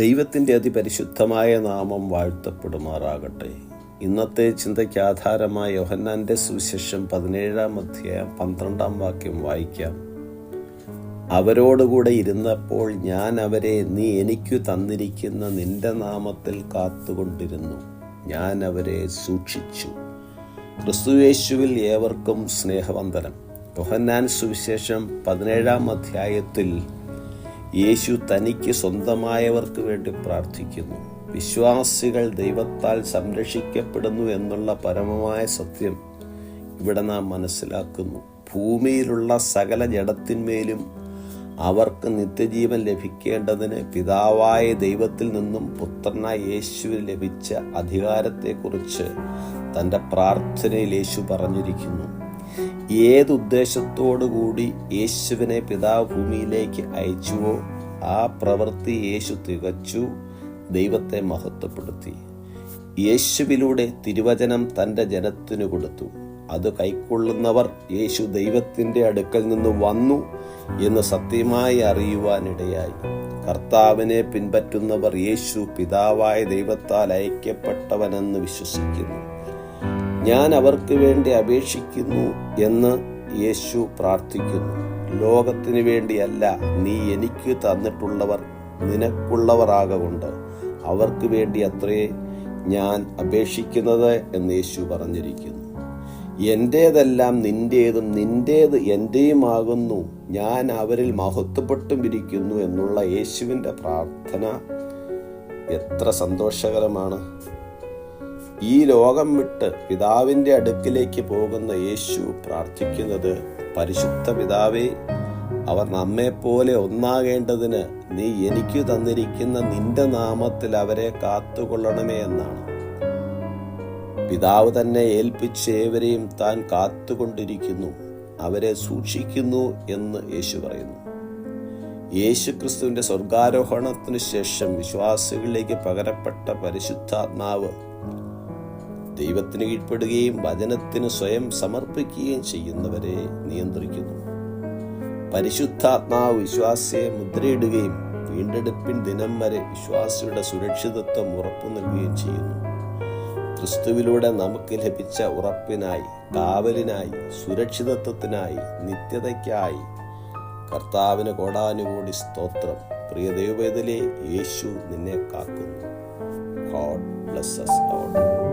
ദൈവത്തിന്റെ അതിപരിശുദ്ധമായ നാമം വാഴ്ത്തപ്പെടുമാറാകട്ടെ. ഇന്നത്തെ ചിന്തയ്ക്ക് ആധാരമായ യോഹന്നാന്റെ സുവിശേഷം പതിനേഴാം അധ്യായം പന്ത്രണ്ടാം വാക്യം വായിക്കാം. അവരോടുകൂടെ ഇരുന്നപ്പോൾ ഞാൻ അവരെ നീ എനിക്കു തന്നിരിക്കുന്ന നിന്റെ നാമത്തിൽ കാത്തുകൊണ്ടിരുന്നു. ഞാൻ അവരെ സൂക്ഷിച്ചു. ക്രിസ്തുയേശുവിൽ ഏവർക്കും സ്നേഹവന്ദനം. യോഹന്നാൻ സുവിശേഷം പതിനേഴാം അധ്യായത്തിൽ യേശു തനിക്ക് സ്വന്തമായവർക്ക് വേണ്ടി പ്രാർത്ഥിക്കുന്നു. വിശ്വാസികൾ ദൈവത്താൽ സംരക്ഷിക്കപ്പെടുന്നു എന്നുള്ള പരമമായ സത്യം ഇവിടെ നാം മനസ്സിലാക്കുന്നു. ഭൂമിയിലുള്ള സകല ജഡത്തിന്മേലും അവർക്ക് നിത്യജീവൻ ലഭിക്കേണ്ടതിന് പിതാവായ ദൈവത്തിൽ നിന്നും പുത്രനായ യേശുവിന് ലഭിച്ച അധികാരത്തെക്കുറിച്ച് തന്റെ പ്രാർത്ഥനയിൽ യേശു പറഞ്ഞിരിക്കുന്നു. ഏതുദ്ദേശത്തോടുകൂടി യേശുവിനെ പിതാവ് ഭൂമിയിലേക്ക് അയച്ചുവോ ആ പ്രവൃത്തി യേശു തികച്ചു. ദൈവത്തെ മഹത്വപ്പെടുത്തി. യേശുവിലൂടെ തിരുവചനം തന്റെ ജനത്തിനു കൊടുത്തു. അത് കൈക്കൊള്ളുന്നവർ യേശു ദൈവത്തിന്റെ അടുക്കൽ നിന്ന് വന്നു എന്ന് സത്യമായി അറിയുവാനിടയായി. കർത്താവിനെ പിൻപറ്റുന്നവർ യേശു പിതാവായ ദൈവത്താൽ അയക്കപ്പെട്ടവനെന്ന് വിശ്വസിക്കുന്നു. ഞാൻ അവർക്ക് വേണ്ടി അപേക്ഷിക്കുന്നു എന്ന് യേശു പ്രാർത്ഥിക്കുന്നു. ലോകത്തിന് വേണ്ടിയല്ല നീ എനിക്ക് തന്നിട്ടുള്ളവർ നിനക്കുള്ളവരാകൊണ്ട് അവർക്ക് വേണ്ടി അത്രേ ഞാൻ അപേക്ഷിക്കുന്നത് എന്ന് യേശു പറഞ്ഞിരിക്കുന്നു. എന്റേതെല്ലാം നിന്റേതും നിന്റേത് എന്റെയുമാകുന്നു ഞാൻ അവരിൽ മഹത്വപ്പെട്ടും ഇരിക്കുന്നു എന്നുള്ള യേശുവിന്റെ പ്രാർത്ഥന എത്ര സന്തോഷകരമാണ്. ഈ ലോകം വിട്ട് പിതാവിന്റെ അടുക്കിലേക്ക് പോകുന്ന യേശു പ്രാർത്ഥിക്കുന്നത് പരിശുദ്ധ പിതാവേ അവർ നമ്മെപ്പോലെ ഒന്നാകേണ്ടതിന് നീ എനിക്ക് തന്നിരിക്കുന്ന നിന്റെ നാമത്തിൽ അവരെ കാത്തുകൊള്ളണമേ എന്നാണ്. പിതാവ് തന്നെ ഏൽപ്പിച്ച ഏവരെയും താൻ കാത്തുകൊണ്ടിരിക്കുന്നു അവരെ സൂക്ഷിക്കുന്നു എന്ന് യേശു പറയുന്നു. യേശു ക്രിസ്തുവിന്റെ സ്വർഗാരോഹണത്തിനു ശേഷം വിശ്വാസികളിലേക്ക് പകരപ്പെട്ട പരിശുദ്ധാത്മാവ് ദൈവത്തിന് കീഴ്പ്പെടുകയും വചനത്തിന് സ്വയം സമർപ്പിക്കുകയും ചെയ്യുന്നവരെ നിയന്ത്രിക്കുന്നു. പരിശുദ്ധാത്മാവ് വിശ്വാസിയെ മുദ്രയിടുകയും വീണ്ടെടുപ്പിൻ ദിനം വരെ വിശ്വാസിയുടെ സുരക്ഷിതത്വം ഉറപ്പു നൽകുകയും ചെയ്യുന്നു. ക്രിസ്തുവിലൂടെ നമുക്ക് ലഭിച്ച ഉറപ്പിനായി കാവലിനായി സുരക്ഷിതത്വത്തിനായി നിത്യതയ്ക്കായി കർത്താവിന് കോടാനുകൂടി സ്തോത്രം. പ്രിയ ദൈവവേദലെ യേശു നിന്നെ കാക്കുന്നു. God bless us all.